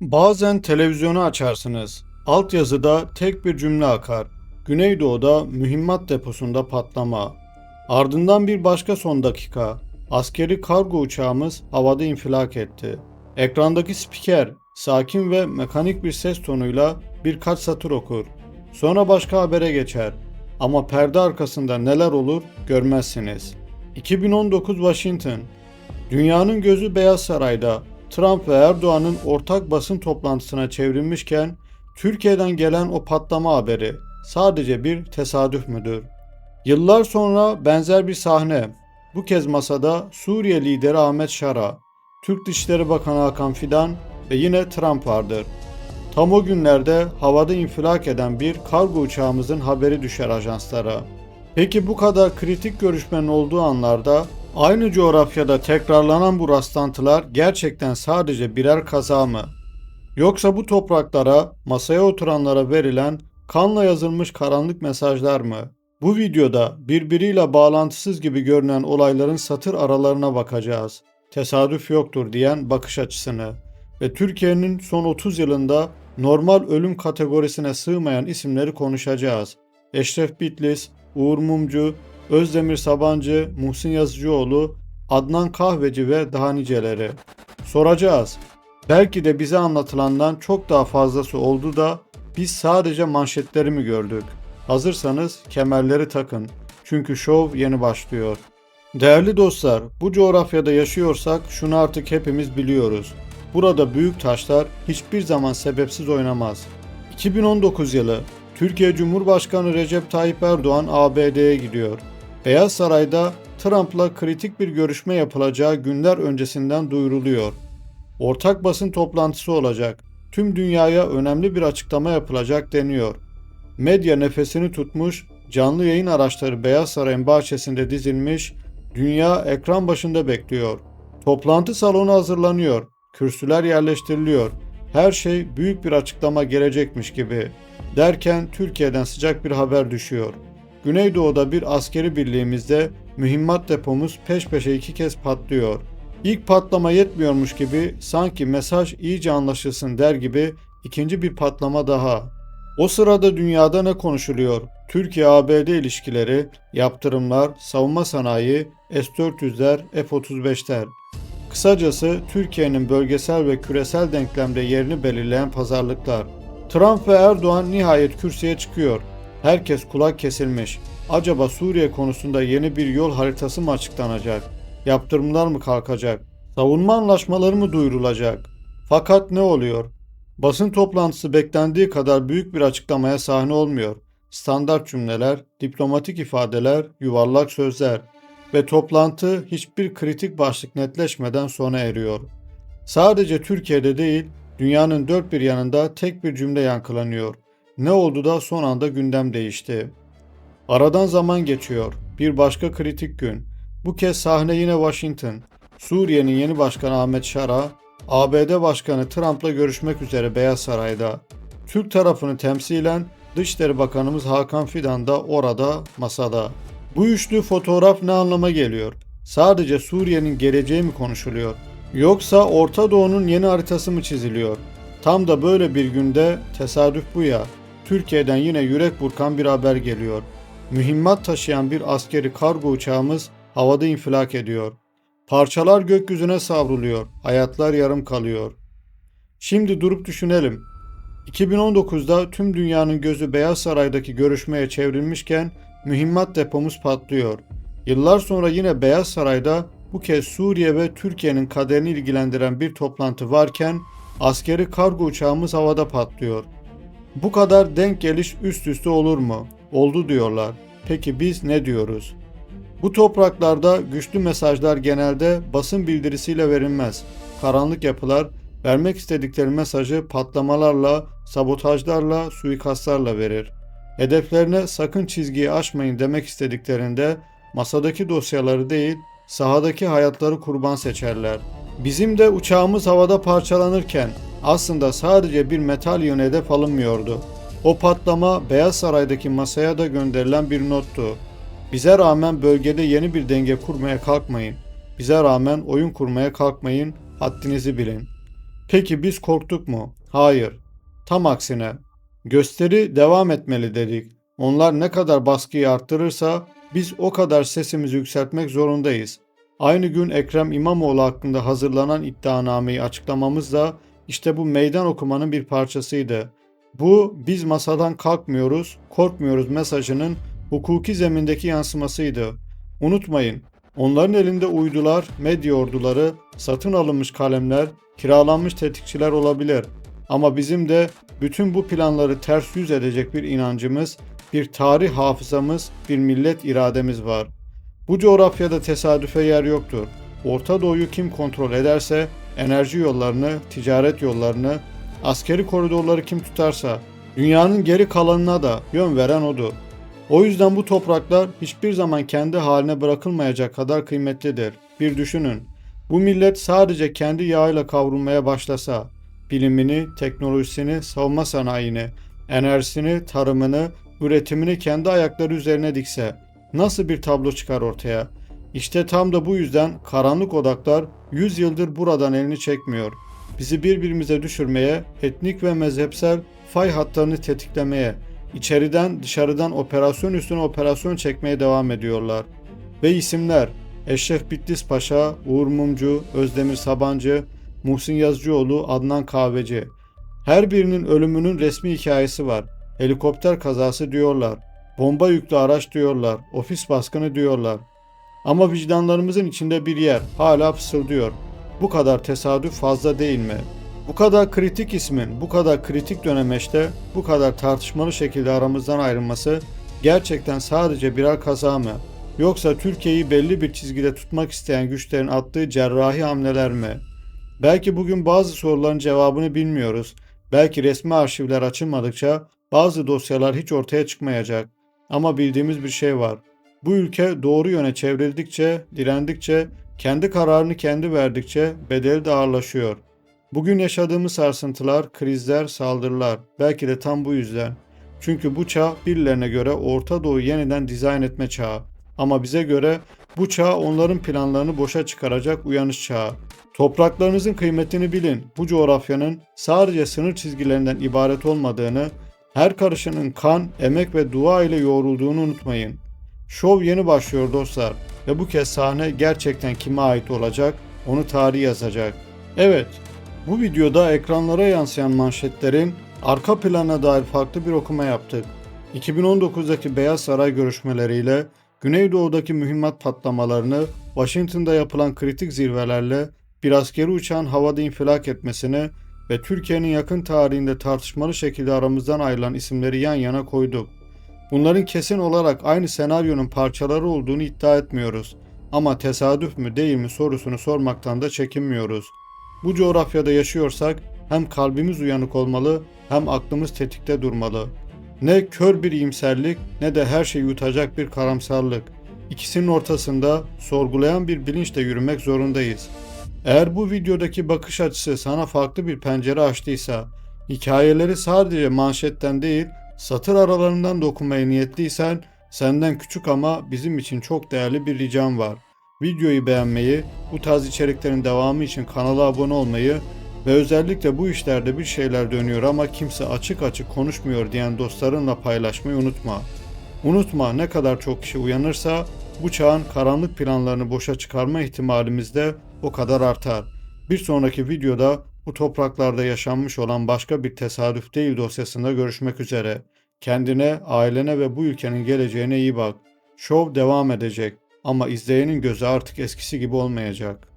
Bazen televizyonu açarsınız. Altyazıda tek bir cümle akar. Güneydoğu'da mühimmat deposunda patlama. Ardından bir başka son dakika. Askeri kargo uçağımız havada infilak etti. Ekrandaki spiker sakin ve mekanik bir ses tonuyla birkaç satır okur. Sonra başka habere geçer. Ama perde arkasında neler olur görmezsiniz. 2019 Washington Dünyanın gözü Beyaz Saray'da Trump ve Erdoğan'ın ortak basın toplantısına çevrilmişken Türkiye'den gelen o patlama haberi sadece bir tesadüf müdür? Yıllar sonra benzer bir sahne. Bu kez masada Suriye lideri Ahmet Şara, Türk Dışişleri Bakanı Hakan Fidan ve yine Trump vardır. Tam o günlerde havada infilak eden bir kargo uçağımızın haberi düşer ajanslara. Peki bu kadar kritik görüşmenin olduğu anlarda aynı coğrafyada tekrarlanan bu rastlantılar gerçekten sadece birer kaza mı? Yoksa bu topraklara, masaya oturanlara verilen kanla yazılmış karanlık mesajlar mı? Bu videoda birbiriyle bağlantısız gibi görünen olayların satır aralarına bakacağız. Tesadüf yoktur diyen bakış açısını ve Türkiye'nin son 30 yılında normal ölüm kategorisine sığmayan isimleri konuşacağız. Eşref Bitlis, Uğur Mumcu, Özdemir Sabancı, Muhsin Yazıcıoğlu, Adnan Kahveci ve daha niceleri. Soracağız. Belki de bize anlatılandan çok daha fazlası oldu da biz sadece manşetleri mi gördük? Hazırsanız kemerleri takın. Çünkü şov yeni başlıyor. Değerli dostlar, bu coğrafyada yaşıyorsak şunu artık hepimiz biliyoruz. Burada büyük taşlar hiçbir zaman sebepsiz oynamaz. 2019 yılı Türkiye Cumhurbaşkanı Recep Tayyip Erdoğan ABD'ye gidiyor. Beyaz Saray'da Trump'la kritik bir görüşme yapılacağı günler öncesinden duyuruluyor. Ortak basın toplantısı olacak. Tüm dünyaya önemli bir açıklama yapılacak deniyor. Medya nefesini tutmuş, canlı yayın araçları Beyaz Saray'ın bahçesinde dizilmiş, dünya ekran başında bekliyor. Toplantı salonu hazırlanıyor, kürsüler yerleştiriliyor. Her şey büyük bir açıklama gelecekmiş gibi. Derken Türkiye'den sıcak bir haber düşüyor. Güneydoğu'da bir askeri birliğimizde mühimmat depomuz peş peşe iki kez patlıyor. İlk patlama yetmiyormuş gibi sanki mesaj iyice anlaşılsın der gibi ikinci bir patlama daha. O sırada dünyada ne konuşuluyor? Türkiye-ABD ilişkileri, yaptırımlar, savunma sanayi, S-400'ler, F-35'ler. Kısacası Türkiye'nin bölgesel ve küresel denklemde yerini belirleyen pazarlıklar. Trump ve Erdoğan nihayet kürsüye çıkıyor. Herkes kulak kesilmiş. Acaba Suriye konusunda yeni bir yol haritası mı açıklanacak? Yaptırımlar mı kalkacak? Savunma anlaşmaları mı duyurulacak? Fakat ne oluyor? Basın toplantısı beklendiği kadar büyük bir açıklamaya sahne olmuyor. Standart cümleler, diplomatik ifadeler, yuvarlak sözler ve toplantı hiçbir kritik başlık netleşmeden sona eriyor. Sadece Türkiye'de değil, dünyanın dört bir yanında tek bir cümle yankılanıyor. Ne oldu da son anda gündem değişti? Aradan zaman geçiyor. Bir başka kritik gün. Bu kez sahne yine Washington. Suriye'nin yeni başkanı Ahmet Şara, ABD Başkanı Trump'la görüşmek üzere Beyaz Saray'da. Türk tarafını temsilen Dışişleri Bakanımız Hakan Fidan da orada masada. Bu üçlü fotoğraf ne anlama geliyor? Sadece Suriye'nin geleceği mi konuşuluyor? Yoksa Orta Doğu'nun yeni haritası mı çiziliyor? Tam da böyle bir günde tesadüf bu ya. Türkiye'den yine yürek burkan bir haber geliyor. Mühimmat taşıyan bir askeri kargo uçağımız havada infilak ediyor. Parçalar gökyüzüne savruluyor, hayatlar yarım kalıyor. Şimdi durup düşünelim. 2019'da tüm dünyanın gözü Beyaz Saray'daki görüşmeye çevrilmişken mühimmat depomuz patlıyor. Yıllar sonra yine Beyaz Saray'da bu kez Suriye ve Türkiye'nin kaderini ilgilendiren bir toplantı varken askeri kargo uçağımız havada patlıyor. Bu kadar denk geliş üst üste olur mu? Oldu diyorlar. Peki biz ne diyoruz? Bu topraklarda güçlü mesajlar genelde basın bildirisiyle verilmez. Karanlık yapılar vermek istedikleri mesajı patlamalarla, sabotajlarla, suikastlarla verir. Hedeflerine sakın çizgiyi aşmayın demek istediklerinde masadaki dosyaları değil, sahadaki hayatları kurban seçerler. Bizim de uçağımız havada parçalanırken aslında sadece bir metal yön hedef alınmıyordu. O patlama Beyaz Saray'daki masaya da gönderilen bir nottu. Bize rağmen bölgede yeni bir denge kurmaya kalkmayın. Bize rağmen oyun kurmaya kalkmayın. Haddinizi bilin. Peki biz korktuk mu? Hayır. Tam aksine. Gösteri devam etmeli dedik. Onlar ne kadar baskıyı arttırırsa biz o kadar sesimizi yükseltmek zorundayız. Aynı gün Ekrem İmamoğlu hakkında hazırlanan iddianameyi açıklamamız da işte bu meydan okumanın bir parçasıydı. Bu biz masadan kalkmıyoruz, korkmuyoruz mesajının hukuki zemindeki yansımasıydı. Unutmayın, onların elinde uydular, medya orduları, satın alınmış kalemler, kiralanmış tetikçiler olabilir. Ama bizim de bütün bu planları ters yüz edecek bir inancımız, bir tarih hafızamız, bir millet irademiz var. Bu coğrafyada tesadüfe yer yoktur. Orta Doğu'yu kim kontrol ederse enerji yollarını, ticaret yollarını, askeri koridorları kim tutarsa dünyanın geri kalanına da yön veren odur. O yüzden bu topraklar hiçbir zaman kendi haline bırakılmayacak kadar kıymetlidir. Bir düşünün. Bu millet sadece kendi yağıyla kavrulmaya başlasa, bilimini, teknolojisini, savunma sanayini, enerjisini, tarımını, üretimini kendi ayakları üzerine dikse nasıl bir tablo çıkar ortaya? İşte tam da bu yüzden karanlık odaklar 100 yıldır buradan elini çekmiyor. Bizi birbirimize düşürmeye, etnik ve mezhepsel fay hatlarını tetiklemeye, içeriden dışarıdan operasyon üstüne operasyon çekmeye devam ediyorlar. Ve isimler Eşref Bitlis Paşa, Uğur Mumcu, Özdemir Sabancı, Muhsin Yazıcıoğlu, Adnan Kahveci. Her birinin ölümünün resmi hikayesi var. Helikopter kazası diyorlar. Bomba yüklü araç diyorlar. Ofis baskını diyorlar. Ama vicdanlarımızın içinde bir yer hala fısıldıyor. Bu kadar tesadüf fazla değil mi? Bu kadar kritik ismin, bu kadar kritik dönemeçte, bu kadar tartışmalı şekilde aramızdan ayrılması gerçekten sadece birer kaza mı? Yoksa Türkiye'yi belli bir çizgide tutmak isteyen güçlerin attığı cerrahi hamleler mi? Belki bugün bazı soruların cevabını bilmiyoruz. Belki resmi arşivler açılmadıkça bazı dosyalar hiç ortaya çıkmayacak. Ama bildiğimiz bir şey var. Bu ülke doğru yöne çevrildikçe, direndikçe, kendi kararını kendi verdikçe bedeli de ağırlaşıyor. Bugün yaşadığımız sarsıntılar, krizler, saldırılar belki de tam bu yüzden. Çünkü bu çağ birilerine göre Orta Doğu yeniden dizayn etme çağı. Ama bize göre bu çağ onların planlarını boşa çıkaracak uyanış çağı. Topraklarınızın kıymetini bilin. Bu coğrafyanın sadece sınır çizgilerinden ibaret olmadığını, her karışının kan, emek ve dua ile yoğrulduğunu unutmayın. Şov yeni başlıyor dostlar ve bu kez sahne gerçekten kime ait olacak, onu tarih yazacak. Evet, bu videoda ekranlara yansıyan manşetlerin arka plana dair farklı bir okuma yaptık. 2019'daki Beyaz Saray görüşmeleriyle Güneydoğu'daki mühimmat patlamalarını, Washington'da yapılan kritik zirvelerle bir askeri uçağın havada infilak etmesini ve Türkiye'nin yakın tarihinde tartışmalı şekilde aramızdan ayrılan isimleri yan yana koyduk. Bunların kesin olarak aynı senaryonun parçaları olduğunu iddia etmiyoruz. Ama tesadüf mü değil mi sorusunu sormaktan da çekinmiyoruz. Bu coğrafyada yaşıyorsak hem kalbimiz uyanık olmalı hem aklımız tetikte durmalı. Ne kör bir iyimserlik ne de her şeyi yutacak bir karamsarlık. İkisinin ortasında sorgulayan bir bilinçle yürümek zorundayız. Eğer bu videodaki bakış açısı sana farklı bir pencere açtıysa, hikayeleri sadece manşetten değil, satır aralarından dokunmaya niyetliysen, senden küçük ama bizim için çok değerli bir ricam var. Videoyu beğenmeyi, bu tarz içeriklerin devamı için kanala abone olmayı ve özellikle bu işlerde bir şeyler dönüyor ama kimse açık açık konuşmuyor diyen dostlarınla paylaşmayı unutma. Unutma ne kadar çok kişi uyanırsa bu çağın karanlık planlarını boşa çıkarma ihtimalimiz de o kadar artar. Bir sonraki videoda bu topraklarda yaşanmış olan başka bir tesadüf değil dosyasında görüşmek üzere. Kendine, ailene ve bu ülkenin geleceğine iyi bak. Şov devam edecek ama izleyenin gözü artık eskisi gibi olmayacak.